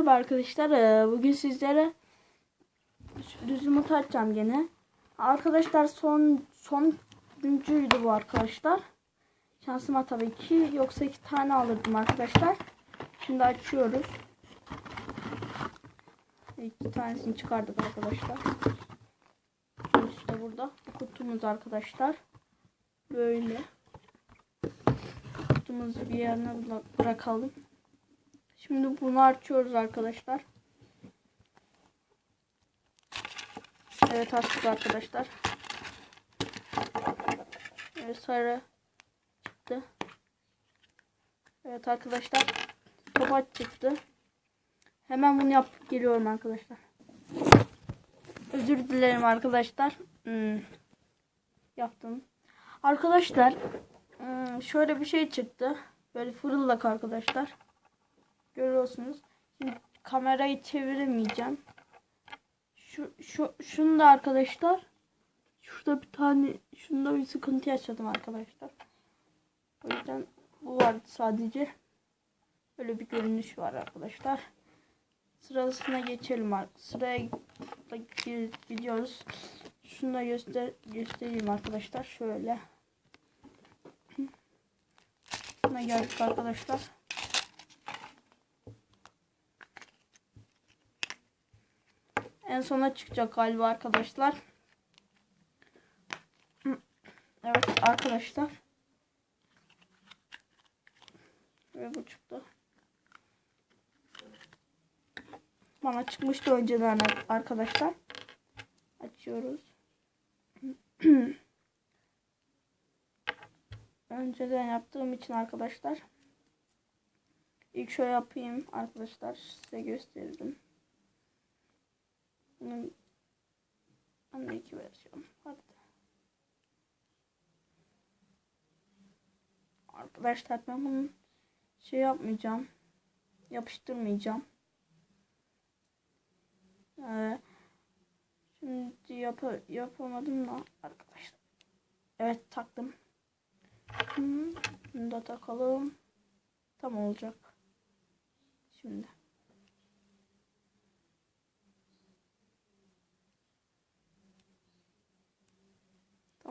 merhaba arkadaşlar. Ee, Bugün sizlere düz yumurta açacağım gene. Arkadaşlar son son güncüydü bu arkadaşlar. Şansıma tabii ki yoksa iki tane alırdım arkadaşlar. Şimdi açıyoruz. İki tanesini çıkardık arkadaşlar. İşte burada kutumuz arkadaşlar. Böyle. Kutumuzu bir yerine bıra- bırakalım. Şimdi bunu açıyoruz arkadaşlar. Evet açtık arkadaşlar. Evet sarı çıktı. Evet arkadaşlar. Topaç çıktı. Hemen bunu yapıp geliyorum arkadaşlar. Özür dilerim arkadaşlar. Hmm. Yaptım. Arkadaşlar hmm, şöyle bir şey çıktı. Böyle fırıldak arkadaşlar. Görüyorsunuz. Şimdi kamerayı çeviremeyeceğim. Şu, şu, şunu da arkadaşlar. Şurada bir tane, şunda bir sıkıntı yaşadım arkadaşlar. O yüzden bu vardı sadece. Böyle bir görünüş var arkadaşlar. Sırasına geçelim. ar- Sıraya gi- gidiyoruz. Şunu da göster göstereyim arkadaşlar. Şöyle. Buna geldik arkadaşlar. En sona çıkacak galiba arkadaşlar. Evet arkadaşlar. Ve bu çıktı. Bana çıkmıştı önceden arkadaşlar. Açıyoruz. önceden yaptığım için arkadaşlar. İlk şöyle yapayım arkadaşlar. Size gösterdim. Bunun anne iki versiyon. Hadi. Arkadaşlar ben bunu şey yapmayacağım. Yapıştırmayacağım. Ee, şimdi yap yapamadım da arkadaşlar. Evet taktım. Bunu da takalım. Tam olacak. Şimdi.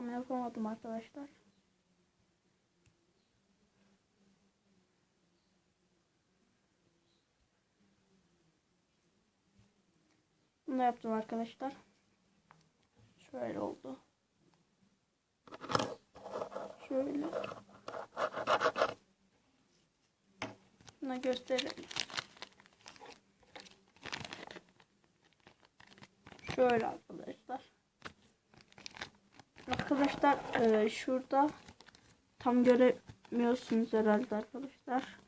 Tam yapamadım arkadaşlar. Bunu yaptım arkadaşlar. Şöyle oldu. Şöyle. Buna gösterelim. Şöyle arkadaşlar. Arkadaşlar e, şurada tam göremiyorsunuz herhalde arkadaşlar.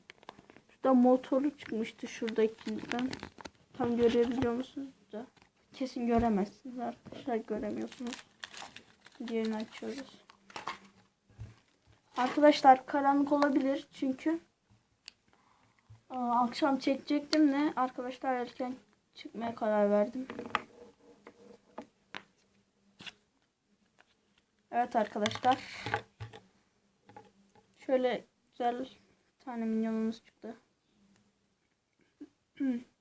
Şurada motoru çıkmıştı şuradakinden. Tam görebiliyor musunuz da? Kesin göremezsiniz arkadaşlar göremiyorsunuz. Diğerini açıyoruz. Arkadaşlar karanlık olabilir çünkü aa, akşam çekecektim de arkadaşlar erken çıkmaya karar verdim. Evet arkadaşlar. Şöyle güzel tane minyonumuz çıktı.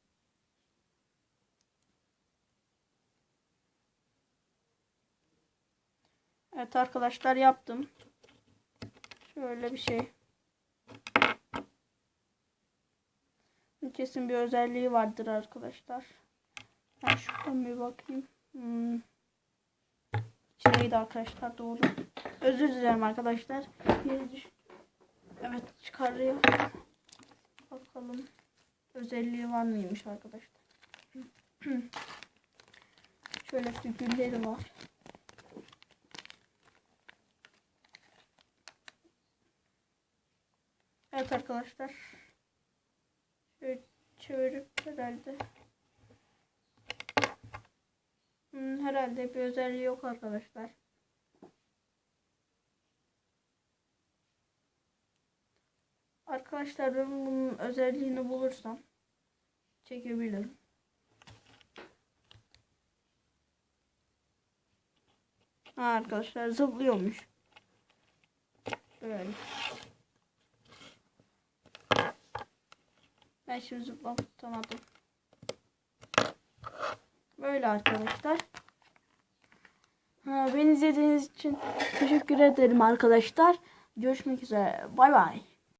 Evet arkadaşlar yaptım. Şöyle bir şey. Kesin bir özelliği vardır arkadaşlar. Ben şuradan bir bakayım. Hmm. İçindeydi arkadaşlar doğru. Özür dilerim arkadaşlar. Evet çıkarıyor. Bakalım. Özelliği var mıymış arkadaşlar. Şöyle figürleri var. Evet arkadaşlar. Şöyle çevirip herhalde. Hmm, herhalde bir özelliği yok arkadaşlar. Arkadaşlar ben bunun özelliğini bulursam çekebilirim. Ha arkadaşlar zıplıyormuş. Böyle. Ben şimdi zıplatamadım. öyle arkadaşlar. Beni izlediğiniz için teşekkür ederim arkadaşlar. Görüşmek üzere. Bay bay.